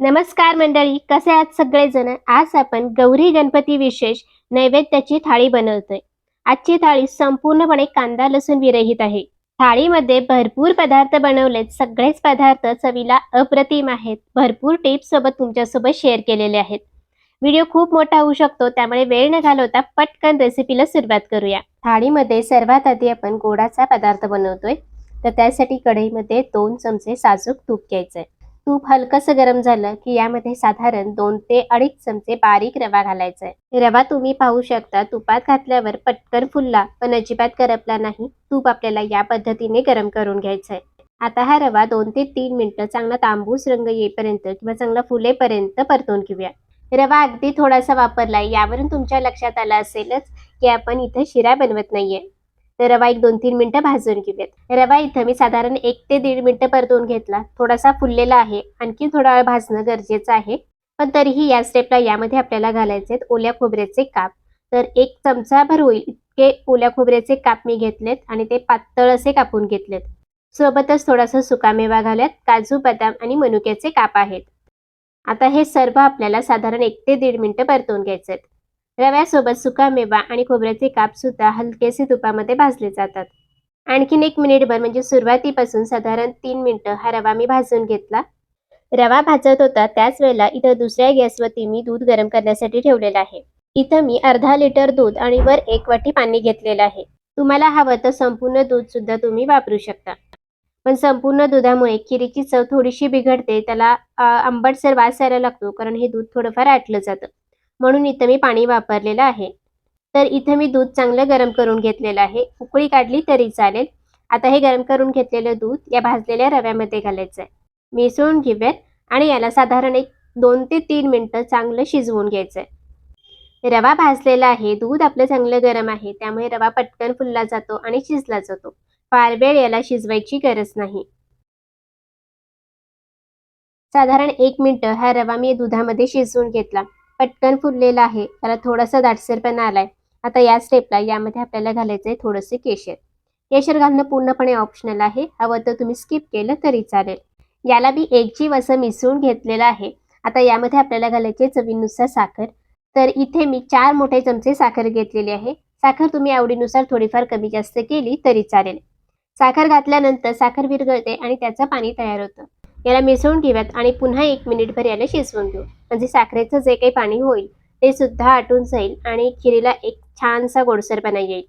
नमस्कार मंडळी कसे आहात सगळेजण? आज आपण गौरी गणपती विशेष नैवेद्याची थाळी बनवतोय. आजची थाळी संपूर्णपणे कांदा लसूण विरहित आहे. थाळीमध्ये भरपूर पदार्थ बनवलेत. सगळेच पदार्थ चवीला अप्रतिम आहेत. भरपूर टिप्स सोबत तुमच्यासोबत शेअर केलेले आहेत. व्हिडिओ खूप मोठा होऊ शकतो त्यामुळे वेळ न घालवता पटकन रेसिपीला सुरुवात करूया. थाळीमध्ये सर्वात आधी आपण गोडाचा पदार्थ बनवतोय. तर त्यासाठी कढईमध्ये दोन चमचे साजूक तूप घ्यायचंय. तूप हलकसं गरम झालं की यामध्ये साधारण दोन ते अडीच चमचे बारीक रवा घालायचा आहे रवा तुम्ही पाहू शकता तुपात घातल्यावर पटकन फुलला पण अजिबात करपला नाही. तूप आपल्याला या पद्धतीने गरम करून घ्यायचं आहे आता हा रवा दोन ते तीन मिनिटं चांगला तांबूस रंग येईपर्यंत किंवा चांगला फुलेपर्यंत परतून घेऊया. रवा अगदी थोडासा वापरलाय यावरून तुमच्या लक्षात आला असेलच की आपण इथं शिरा बनवत नाहीये. तर रवा एक दोन तीन मिनिटं भाजून घेऊयात. रवा इथं मी साधारण एक ते दीड मिनिटं परतून घेतला. थोडासा फुललेला आहे. आणखी थोडा वेळ भाजणं गरजेचं आहे. पण तरीही या स्टेपला यामध्ये आपल्याला घालायचे आहेत ओल्या खोबऱ्याचे काप. तर एक चमचा भर होईल इतके ओल्या खोबऱ्याचे काप मी घेतलेत आणि ते पातळ असे कापून घेतलेत. सोबतच थोडासा सुकामेवा घालत काजू बदाम आणि मनुक्याचे काप आहेत. आता हे सर्व आपल्याला साधारण एक ते दीड मिनिटं परतून घ्यायचे आहेत रव्यासोबत सुका मेवा आणि खोबऱ्याचे काप सुद्धा हलकेसे तुपामध्ये भाजले जातात. आणखीन एक मिनिटभर म्हणजे सुरुवातीपासून साधारण तीन मिनिटं हा रवा मी भाजून घेतला. रवा भाजत होता त्याच वेळेला इथं दुसऱ्या गॅसवरती मी दूध गरम करण्यासाठी ठेवलेलं आहे. इथं मी अर्धा लिटर दूध आणि वर एक वाटी पाणी घेतलेलं आहे. तुम्हाला हवं तर संपूर्ण दूध सुद्धा तुम्ही वापरू शकता. पण संपूर्ण दुधामुळे खिरीची चव थोडीशी बिघडते त्याला आंबटसर वास यायला लागतो कारण हे दूध थोडंफार आटलं जातं. म्हणून इथं मी पाणी वापरलेलं आहे. तर इथं मी दूध चांगलं गरम करून घेतलेलं आहे. उकळी काढली तरी चालेल. आता हे गरम करून घेतलेलं दूध या भाजलेल्या रव्यामध्ये घालायचं आहे. मिसळून घेऊयात आणि याला साधारण एक दोन ते तीन मिनटं चांगलं शिजवून घ्यायचं आहे. रवा भाजलेला आहे. दूध आपलं चांगलं गरम आहे. त्यामुळे रवा पटकन फुलला जातो आणि शिजला जातो. फार वेळ याला शिजवायची गरज नाही. साधारण एक मिनटं हा रवा मी दुधामध्ये शिजवून घेतला. पटकन फुललेला आहे. त्याला थोडासा दाटसरपणा आलाय. आता या स्टेपला यामध्ये आपल्याला घालायचं आहे थोडंसं केशर. केशर घालणं पूर्णपणे ऑप्शनल आहे. हवं तर तुम्ही स्किप केलं तरी चालेल. याला मी एक जीव असं मिसळून घेतलेलं आहे. आता यामध्ये आपल्याला घालायचे चवीनुसार साखर. तर इथे मी चार मोठे चमचे साखर घेतलेली आहे. साखर तुम्ही आवडीनुसार थोडीफार कमी जास्त केली तरी चालेल. साखर घातल्यानंतर साखर विरघळते आणि त्याचं पाणी तयार होतं. याला मिसळून घेऊयात आणि पुन्हा एक मिनिटभर याला शिजवून घेऊ म्हणजे साखरेचं जे काही पाणी होईल ते सुद्धा आटून जाईल आणि खिरीला एक छानसा गोडसरपणा येईल.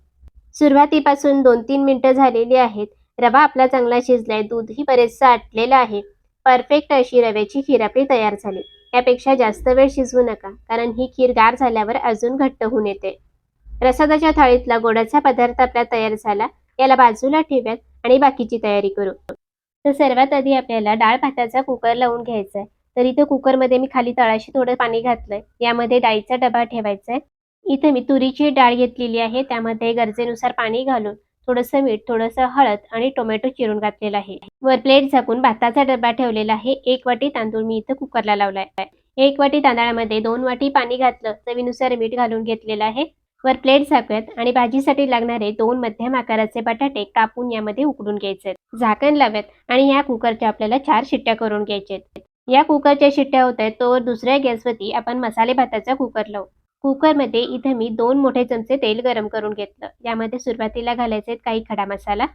सुरुवातीपासून दोन तीन मिनटं झालेली आहेत. रवा आपला चांगला शिजलाय दूधही बरेचसं आटलेलं आहे. परफेक्ट अशी रव्याची खीर आपली तयार झाली. यापेक्षा जास्त वेळ शिजवू नका कारण ही खीर गार झाल्यावर अजून घट्ट होऊन येते. प्रसादाच्या थाळीतला गोडाचा पदार्थ आपला तयार झाला. याला बाजूला ठेव्यात आणि बाकीची तयारी करू. तर सर्वात आधी आपल्याला डाळ भाताचा कुकर लावून घ्यायचा आहे तर इथं कुकरमध्ये मी खाली तळाशी थोडं पाणी घातलंय. यामध्ये डाळीचा डबा ठेवायचा आहे इथं मी तुरीची डाळ घेतलेली आहे. त्यामध्ये गरजेनुसार पाणी घालून थोडंसं मीठ थोडंसं हळद आणि टोमॅटो चिरून घातलेला आहे. वर प्लेट झाकून भाताचा डबा ठेवलेला आहे. एक वाटी तांदूळ मी इथं कुकरला लावलाय. एक वाटी तांदळामध्ये दोन वाटी पाणी घातलं. चवीनुसार मीठ घालून घेतलेलं आहे. वर प्लेट झाकत आणि भाजीसाठी लागणारे दोन मध्यम आकाराचे बटाटे कापून यामध्ये उकडून घ्यायचे. झाकण लावत आणि या कुकरच्या आपल्याला चार शिट्ट्या करून घ्यायचेत या कुकरच्या शिट्ट्या होत आहेत तोवर दुसऱ्या गॅसवरती आपण मसाले भाताचा कुकर लावू. कुकरमध्ये इथे मी दोन मोठे चमचे तेल गरम करून घेतलं. यामध्ये सुरुवातीला घालायचे काही खडा मसाला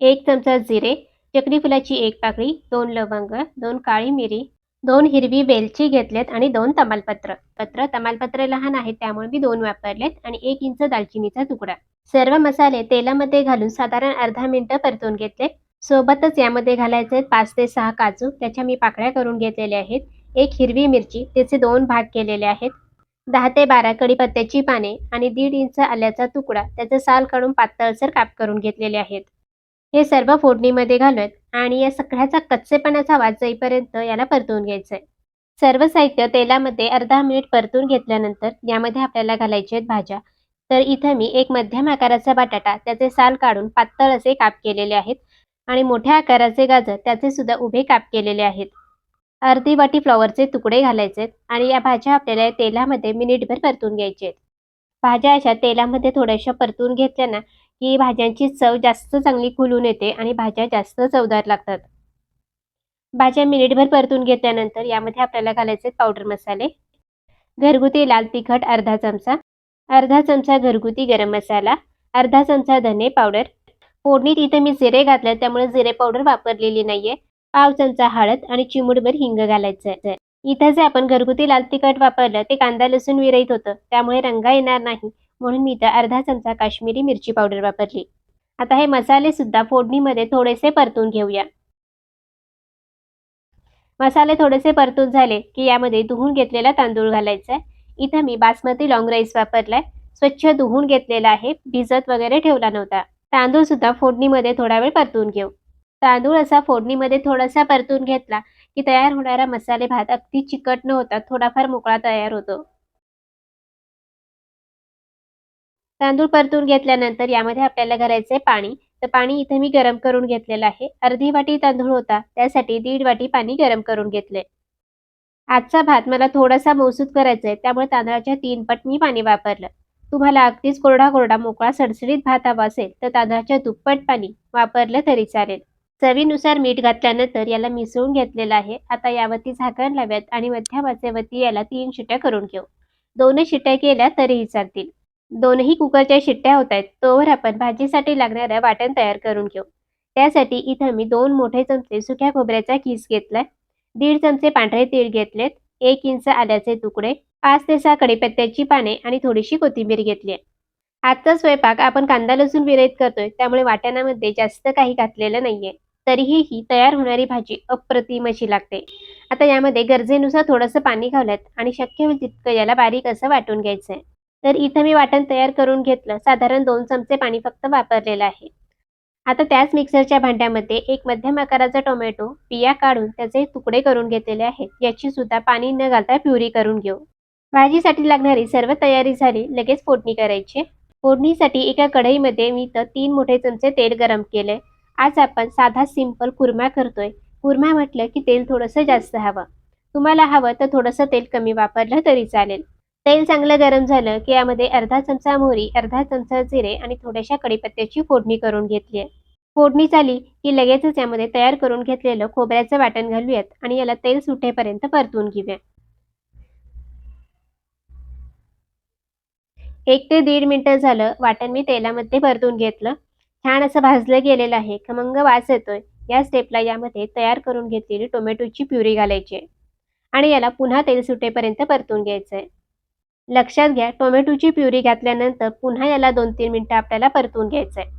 एक चमचा जिरे चकडी फुलाची एक पाकळी दोन लवंग दोन काळी मिरी दोन हिरवी वेलची घेतलेत आणि दोन तमालपत्र. पत्र तमालपत्र लहान आहेत त्यामुळे मी दोन वापरलेत आणि एक इंच दालचिनीचा तुकडा. सर्व मसाले तेलामध्ये घालून साधारण अर्धा मिनिटं परतून घेतले. सोबतच यामध्ये घालायचे पाच ते सहा काजू त्याच्या मी पाकळ्या करून घेतलेल्या आहेत. एक हिरवी मिरची त्याचे दोन भाग केलेले आहेत. दहा ते बारा कडीपत्त्याची पाने आणि दीड इंच आल्याचा तुकडा त्याचा साल काढून पातळसर काप करून घेतलेले आहेत. हे सर्व फोडणीमध्ये घालूयात आणि या सगळ्याचा कच्चेपणाचा वाज जाईपर्यंत याला परतवून घ्यायचं आहे सर्व साहित्य तेलामध्ये अर्धा मिनिट परतून घेतल्यानंतर यामध्ये आपल्याला घालायचे आहेत भाज्या. तर इथं मी एक मध्यम आकाराचा बटाटा त्याचे साल काढून पातळ असे काप केलेले आहेत आणि मोठ्या आकाराचे गाजर त्याचे सुद्धा उभे काप केलेले आहेत. अर्धी वाटी फ्लॉवरचे तुकडे घालायचे आहेत आणि या भाज्या आपल्याला तेलामध्ये मिनिटभर परतून घ्यायचे आहेत. भाज्या अशा तेलामध्ये थोड्याशा परतून घेतल्या ना की भाज्यांची चव जास्त चांगली खुलून येते आणि भाज्या जास्त चवदार लागतात. भाज्या मिनिटभर परतून घेतल्यानंतर यामध्ये आपल्याला घालायचे पावडर मसाले. घरगुती लाल तिखट अर्धा चमचा अर्धा चमचा घरगुती गरम मसाला अर्धा चमचा धने पावडर फोडणीत इथं मी जिरे घातले त्यामुळे जिरे पावडर वापरलेली नाहीये. पाव चमचा हळद आणि चिमूटभर हिंग घालायचं आहे. इथं जे आपण घरगुती लाल तिखट वापरलं ते कांदा लसूण विरहित होतं. त्यामुळे रंगा येणार नाही. म्हणून मी इथं अर्धा चमचा काश्मीरी मिरची पावडर वापरली. आता हे मसाले सुद्धा फोडणीमध्ये थोडेसे परतून घेऊया. मसाले थोडेसे परतून झाले की यामध्ये धुवून घेतलेला तांदूळ घालायचा आहे इथं मी बासमती लॉंग राईस वापरलाय. स्वच्छ धुवून घेतलेला आहे. भिजत वगैरे ठेवला नव्हता. तांदूळ सुद्धा फोडणीमध्ये थोडा वेळ परतून घेऊ. तांदूळ असा फोडणीमध्ये थोडासा परतून घेतला की तयार होणारा मसाले भात अगदी चिकट न होता थोडाफार मोकळा तयार होतो. तांदूळ परतून घेतल्यानंतर यामध्ये आपल्याला घालायचे पाणी. तर पाणी इथे मी गरम करून घेतलेलं आहे. अर्धी वाटी तांदूळ होता. त्यासाठी दीड वाटी पाणी गरम करून घेतले आजचा भात मला थोडासा मौसूद करायचा आहे त्यामुळे तांदळाच्या तीन पट मी पाणी वापरलं. तुम्हाला अगदीच कोरडा कोरडा मोकळा सडसडीत भात हवा असेल तर तांदळाच्या दुप्पट पाणी वापरलं तरी चालेल. चवीनुसार मीठ घातल्यानंतर याला मिसळून घेतलेलं आहे. आता यावरती झाकण लाव्यात आणि मध्यम याला तीन शिट्या करून घेऊ. दोन शिट्या केल्या तरीही चालतील. दोनही कुकरच्या शिट्ट्या होत आहेत तोवर आपण भाजीसाठी लागणारं वाटण तयार करून घेऊ. त्यासाठी इथं मी दोन मोठे चमचे सुक्या खोबऱ्याचा किस घेतलाय दीड चमचे पांढरे तीळ घेतलेत एक इंच आल्याचे तुकडे पाच ते सहा कडीपत्त्याची पाने आणि थोडीशी कोथिंबीर घेतली आहे. आजचा स्वयंपाक आपण कांदा लसूण विरहित करतोय त्यामुळे वाटणामध्ये जास्त काही घातलेलं नाहीये. तरीही ही तयार होणारी भाजी अप्रतिम अशी लागते. आता यामध्ये गरजेनुसार थोडंसं पाणी घालत आणि शक्य होईल तितकं याला बारीक असं वाटून घ्यायचं आहे तर इथं मी वाटण तयार करून घेतलं. साधारण दोन चमचे पाणी फक्त वापरलेलं आहे. आता त्याच मिक्सरच्या भांड्यामध्ये एक मध्यम आकाराचा टोमॅटो बिया काढून त्याचे तुकडे करून घेतलेले आहेत. याची सुद्धा पाणी न घालता प्युरी करून घेऊ. भाजीसाठी लागणारी सर्व तयारी झाली. लगेच फोडणी करायची. फोडणीसाठी एका कढईमध्ये मी तर तीन मोठे चमचे तेल गरम केले. आज आपण साधा सिंपल कुर्मा करतोय. कुर्मा म्हटलं की तेल थोडंसं जास्त हवं. तुम्हाला हवं तर थोडंसं तेल कमी वापरलं तरी चालेल. तेल चांगलं गरम झालं की यामध्ये अर्धा चमचा मोहरी अर्धा चमचा जिरे आणि थोड्याशा कडीपत्त्याची फोडणी करून घेतली आहे. फोडणी झाली की लगेचच यामध्ये तयार करून घेतलेलं खोबऱ्याचं वाटण घालूयात आणि याला तेल सुटेपर्यंत परतून घेऊया. एक ते दीड मिनटं झालं वाटण मी तेलामध्ये परतून घेतलं. छान असं भाजलं गेलेलं आहे. खमंग वास येतोय. या स्टेपला यामध्ये तयार करून घेतलेली टोमॅटोची प्युरी घालायची आणि याला पुन्हा तेल सुटेपर्यंत परतून घ्यायचं आहे लक्षात घ्या टोमॅटोची प्युरी घातल्यानंतर पुन्हा याला दोन तीन मिनिटं आपल्याला परतून घ्यायचं आहे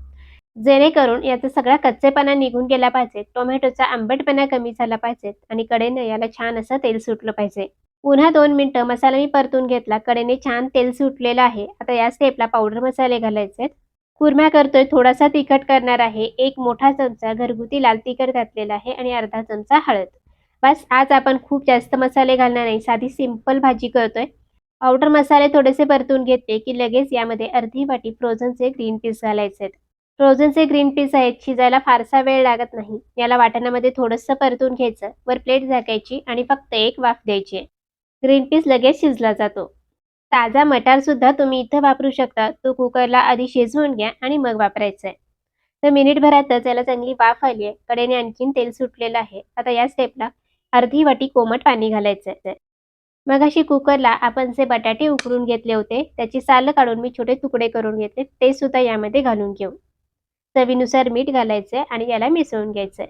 जेणेकरून याचा सगळा कच्चेपणा निघून गेला पाहिजे टोमॅटोचा आंबटपणा कमी झाला पाहिजे आणि कडेनं याला छान असं तेल सुटलं पाहिजे. पुन्हा दोन मिनटं मसाला मी परतून घेतला कडेने छान तेल सुटलेलं आहे. आता या स्टेपला पावडर मसाले घालायचे आहेत. कुर्मा करतोय थोडासा तिखट करणार आहे. एक मोठा चमचा घरगुती लाल तिखट घातलेला आहे आणि अर्धा चमचा हळद. बस आज आपण खूप जास्त मसाले घालणार नाही. साधी सिंपल भाजी करतोय. पावडर मसाले थोडेसे परतून घेते की लगेच यामध्ये अर्धी वाटी फ्रोझनचे ग्रीन पीस घालायचे आहेत. फ्रोझनचे ग्रीन पीस आहेत शिजायला फारसा वेळ लागत नाही. याला वाटणामध्ये थोडंसं परतून घ्यायचं. वर प्लेट झाकायची आणि फक्त एक वाफ द्यायची. ग्रीन पीस लगेच शिजला जातो. ताजा मटार सुद्धा तुम्ही इथं वापरू शकता. तो कुकरला आधी शिजवून घ्या आणि मग वापरायचा आहे तर मिनिटभरातच याला चांगली वाफ आली आहे. कडेने आणखीन तेल सुटलेलं आहे. आता या स्टेपला अर्धी वाटी कोमट पाणी घालायचं आहे मगाशी कुकरला आपण जे बटाटे उकडून घेतले होते त्याची साल काढून मी छोटे तुकडे करून घेतले ते सुद्धा यामध्ये घालून घेऊ. चवीनुसार मीठ घालायचे आणि याला मिसळून घ्यायचंय.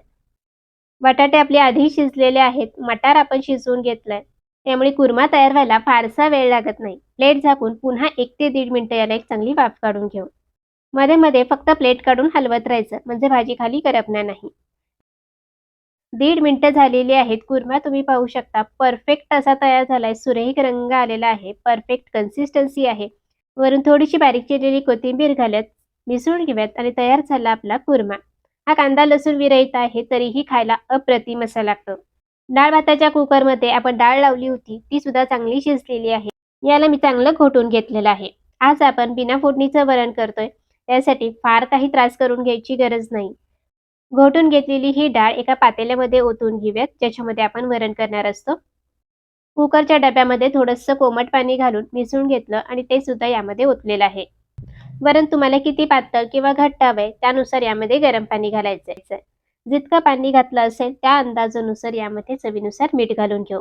बटाटे आपले आधी शिजलेले आहेत मटार आपण शिजवून घेतलाय. त्यामुळे कुर्मा तयार व्हायला फारसा वेळ लागत नाही. प्लेट झाकून पुन्हा एक ते दीड मिनिटं याला एक चांगली वाफ काढून घेऊ. मध्ये मध्ये फक्त प्लेट काढून हलवत राहायचं म्हणजे भाजी खाली करपणार नाही. दीड मिनिटं झालेली आहेत. कुर्मा तुम्ही पाहू शकता. परफेक्ट असा तयार झालाय. सुरेख रंग आलेला आहे. परफेक्ट कन्सिस्टन्सी आहे. वरून थोडीशी बारीक चिरलेली कोथिंबीर घालत मिसळून घेऊयात आणि तयार झाला आपला कुर्मा. हा कांदा लसूण विरहित आहे तरीही खायला अप्रतिम असा लागतो. डाळ भाताच्या कुकरमध्ये आपण डाळ लावली होती ती सुद्धा चांगली शिजलेली आहे. याला मी चांगलं घोटून घेतलेलं आहे. आज आपण बिना फोडणीचं वरण करतोय. त्यासाठी फार काही त्रास करून घ्यायची गरज नाही. घोटून घेतलेली ही डाळ एका पातेल्यामध्ये ओतून घेऊयात ज्याच्यामध्ये आपण वरण करणार असतो. कुकरच्या डब्यामध्ये थोडंसं कोमट पाणी घालून मिसळून घेतलं आणि ते सुद्धा यामध्ये ओतलेलं आहे. वरण तुम्हाला किती पातळ किंवा घट्ट हवंय त्यानुसार यामध्ये गरम पाणी घालायचं जितकं पाणी घातलं असेल त्या अंदाजानुसार यामध्ये चवीनुसार मीठ घालून घेऊ.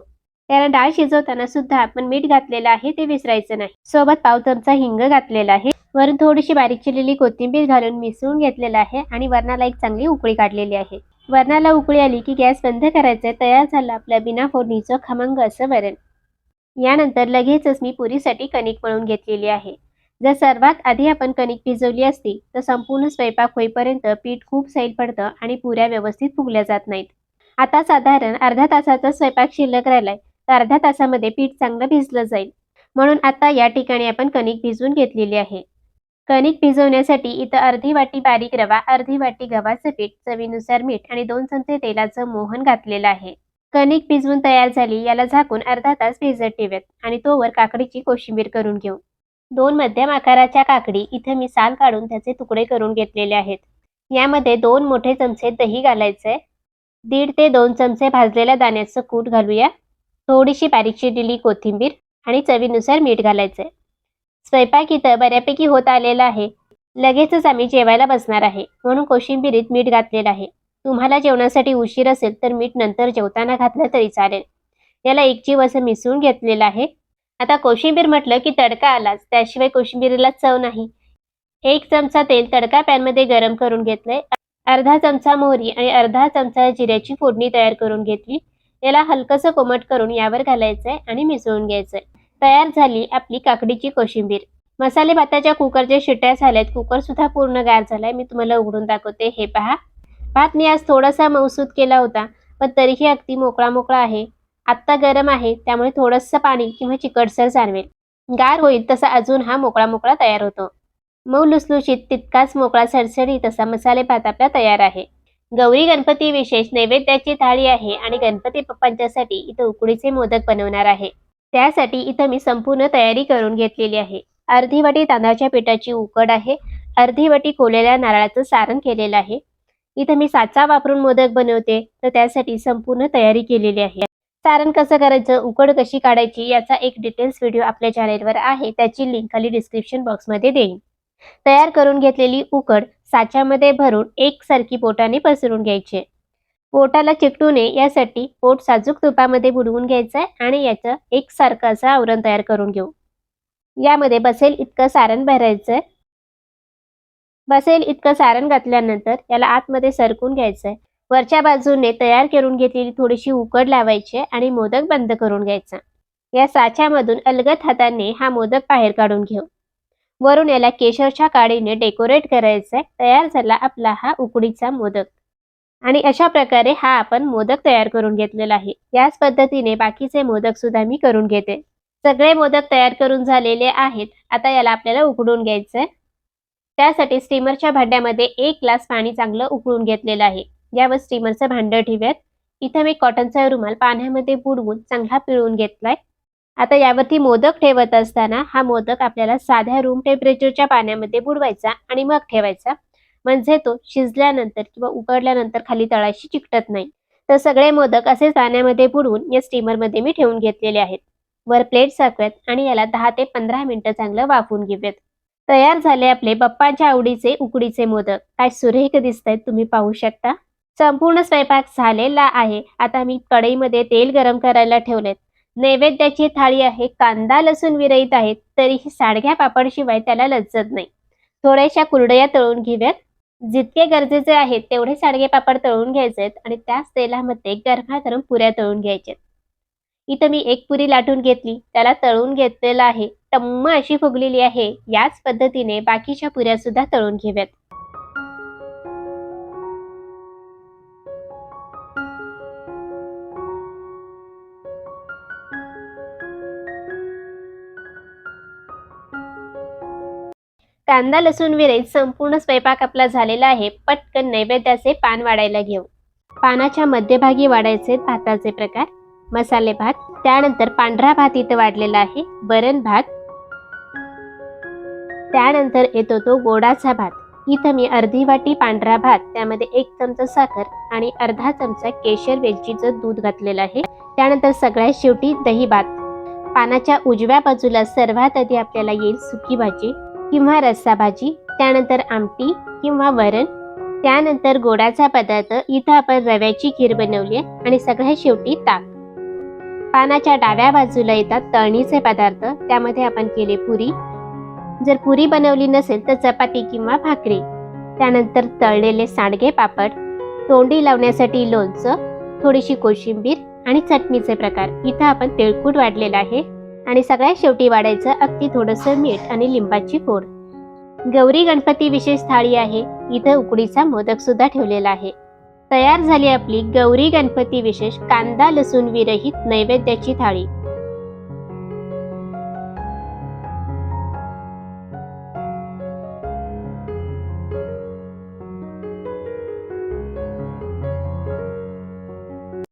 त्याला डाळ शिजवताना सुद्धा आपण मीठ घातलेलं आहे ते विसरायचं नाही. सोबत पाव चमचा हिंग घातलेला आहे. वरून थोडीशी बारीक चिरलेली कोथिंबीर घालून मिसळून घेतलेलं आहे आणि वरणाला एक चांगली उकळी काढलेली आहे. वरणाला उकळी आली की गॅस बंद करायचा तयार झालं आपलं बिना फोडणीचं खमंग असं वरण. यानंतर लगेचच मी पुरीसाठी कणिक मळून घेतलेली आहे. जर सर्वात आधी आपण कणिक भिजवली असती तर संपूर्ण स्वयंपाक होईपर्यंत पीठ खूप सैल पडतं आणि पुऱ्या व्यवस्थित फुगल्या जात नाहीत. आता साधारण अर्ध्या तासाचा स्वयंपाक शिल्लक राहिलाय. तर अर्ध्या तासामध्ये पीठ चांगलं भिजलं जाईल. म्हणून आता या ठिकाणी आपण कणिक भिजवून घेतलेली आहे. कणिक भिजवण्यासाठी इथं अर्धी वाटी बारीक रवा अर्धी वाटी गव्हाचं पीठ चवीनुसार मीठ आणि दोन चमचे तेलाचं मोहन घातलेलं आहे. कणिक भिजवून तयार झाली याला झाकून अर्धा तास भिजत ठेवत आणि तोवर काकडीची कोशिंबीर करून घेऊ. दोन मध्यम आकाराच्या काकडी इथे मी साल काढून त्याचे तुकडे करून घेतलेले आहेत. यामध्ये दोन मोठे चमचे दही घालायचे दीड ते दोन चमचे भाजलेल्या दाण्याचं कूट घालूया. थोडीशी बारीकशी दिली कोथिंबीर आणि चवीनुसार मीठ घालायचे स्वयंपाक इथं बऱ्यापैकी होत आलेला आहे. लगेचच आम्ही जेवायला बसणार आहे. म्हणून कोशिंबिरीत मीठ घातलेलं आहे. तुम्हाला जेवणासाठी उशीर असेल तर मीठ नंतर जेवताना घातलं तरी चालेल. याला एक जीव असं मिसळून घेतलेलं आहे. आता कोशिंबीर म्हटलं की तडका आलाच. त्याशिवाय कोशिंबीरीला चव नाही. एक चमचा तेल तडका पॅनमध्ये गरम करून घेतलंय. अर्धा चमचा मोहरी आणि अर्धा चमचा जिऱ्याची फोडणी तयार करून घेतली. याला हलकंसं कोमट करून यावर घालायचंय आणि मिसळून घ्यायचंय. तयार झाली आपली काकडीची कोशिंबीर. मसाले भाताच्या कुकरच्या शिट्या झाल्यात. कुकर सुद्धा पूर्ण गार झालाय. मी तुम्हाला उघडून दाखवते. हे पहा. भात मी आज थोडासा मौसूद केला होता पण तरीही अगदी मोकळा मोकळा आहे. आत्ता गरम आहे त्यामुळे थोडंसं पाणी किंवा चिकटसर जाणवेल. गार होईल तसा अजून हा मोकळा मोकळा तयार होतो. मऊ लुसलुशीत तितकाच मोकळा सरसरी तसा मसाले भात आपला तयार आहे. गौरी गणपती विशेष नैवेद्याची थाळी आहे आणि गणपती पप्पांच्यासाठी इथं उकडीचे मोदक बनवणार आहे. त्यासाठी इथं मी संपूर्ण तयारी करून घेतलेली आहे. अर्धी वाटी तांदळाच्या पिठाची उकड आहे. अर्धी वाटी कोलेल्या नारळाचं सारण केलेलं आहे. इथं मी साचा वापरून मोदक बनवते. तर त्यासाठी संपूर्ण तयारी केलेली आहे. सारण कसं करायचं? उकड कशी काढायची? याचा एक डिटेल्स व्हिडिओ आपल्या चॅनेलवर आहे. त्याची लिंक खाली डिस्क्रिप्शन बॉक्समध्ये देईन. तयार करून घेतलेली उकड साच्यामध्ये भरून एकसारखी पोटाने पसरून घ्यायची. पोटाला चिकटू नये यासाठी पोट साजूक तुपामध्ये बुडवून घ्यायचं आहे आणि याचं एकसारखं असं आवरण तयार करून घेऊ. यामध्ये बसेल इतकं सारण भरायचंय. बसेल इतकं सारण घातल्यानंतर याला आतमध्ये सरकून घ्यायचंय. वरच्या बाजूने तयार करून घेतलेली थोडीशी उकड लावायची आणि मोदक बंद करून घ्यायचा. या साच्यामधून अलगद हाताने हा मोदक बाहेर काढून घेऊ. वरून याला केशरच्या काडीने डेकोरेट करायचंय. तयार झाला आपला हा उकडीचा मोदक. आणि अशा प्रकारे हा आपण मोदक तयार करून घेतलेला आहे. याच पद्धतीने बाकीचे मोदक सुद्धा मी करून घेते. सगळे मोदक तयार करून झालेले आहेत. आता याला आपल्याला उकडून घ्यायचंय. त्यासाठी स्टीमरच्या भांड्यामध्ये एक ग्लास पाणी चांगलं उकळून घेतलेलं आहे. यावर स्टीमरचं भांडं ठेवूयात. इथं मी कॉटनचा रुमाल पाण्यामध्ये बुडवून चांगला पिळून घेतलाय. आता यावरती मोदक ठेवत असताना हा मोदक आपल्याला साध्या रूम टेम्परेचरच्या पाण्यामध्ये बुडवायचा आणि मग ठेवायचा. म्हणजे तो शिजल्यानंतर किंवा उकडल्यानंतर खाली तळाशी चिकटत नाही. तर सगळे मोदक असेच पाण्यामध्ये बुडवून या स्टीमरमध्ये मी ठेवून घेतलेले आहेत. वर प्लेट साकव्यात आणि याला दहा ते पंधरा मिनिटं चांगलं वाफवून घेऊयात. तयार झाले आपले बाप्पाच्या आवडीचे उकडीचे मोदक. काय सुरेख दिसत आहेत तुम्ही पाहू शकता. संपूर्ण स्वयंपाक झालेला आहे. आता मी कढईमध्ये तेल गरम करायला ठेवलेत. नैवेद्याची थाळी आहे कांदा लसूण विरहित आहेत तरीही साडग्या पापडशिवाय त्याला लज्जत नाही. थोड्याशा कुरडया तळून घेऊयात. जितके गरजेचे आहेत तेवढे साडगे पापड तळून घ्यायचेत आणि त्याच तेलामध्ये गरमागरम पुऱ्या तळून घ्यायच्यात. इथं मी एक पुरी लाटून घेतली. त्याला तळून घेतलेलं आहे. टम्म अशी फुगलेली आहे. याच पद्धतीने बाकीच्या पुऱ्या सुद्धा तळून घेऊयात. कांदा लसूण विरहित संपूर्ण स्वयंपाक आपला झालेला आहे. पटकन नैवेद्याचे पान वाढायला घेऊ. पानाच्या मध्यभागी वाढायचे भाताचे प्रकार. मसाले भात त्यानंतर पांढरा भात इथं वाढलेला आहे. वरण भात. त्यानंतर येतो तो गोडाचा भात. इथं मी अर्धी वाटी पांढरा भात त्यामध्ये एक चमचा साखर आणि अर्धा चमचा केशर वेलचीचं दूध घातलेलं आहे. त्यानंतर सगळ्यात शेवटी दही भात. पानाच्या उजव्या बाजूला सर्वात आधी आपल्याला येईल सुकी भाजी. किंवा रस्सा भाजी त्यानंतर आमटी किंवा वरण त्यानंतर गोडाचा पदार्थ इथं आपण रव्याची खीर बनवली आहे आणि सगळ्यात शेवटी ताक. पानाच्या डाव्या बाजूला येतात तळणीचे पदार्थ त्यामध्ये आपण केले पुरी. जर पुरी बनवली नसेल तर चपाती किंवा भाकरी. त्यानंतर तळलेले सांडगे पापड तोंडी लावण्यासाठी लोणचं थोडीशी कोशिंबीर आणि चटणीचे प्रकार. इथं आपण तिळकूट वाढलेलं आहे. आणि सगळ्यात शेवटी वाढायचं अगदी थोडंसं मीठ आणि लिंबाची फोड गौरी गणपती विशेष थाळी आहे. इथं उकडीचा मोदक सुद्धा ठेवलेला आहे. तयार झाली आपली गौरी गणपती विशेष कांदा लसूण विरहित नैवेद्याची थाळी.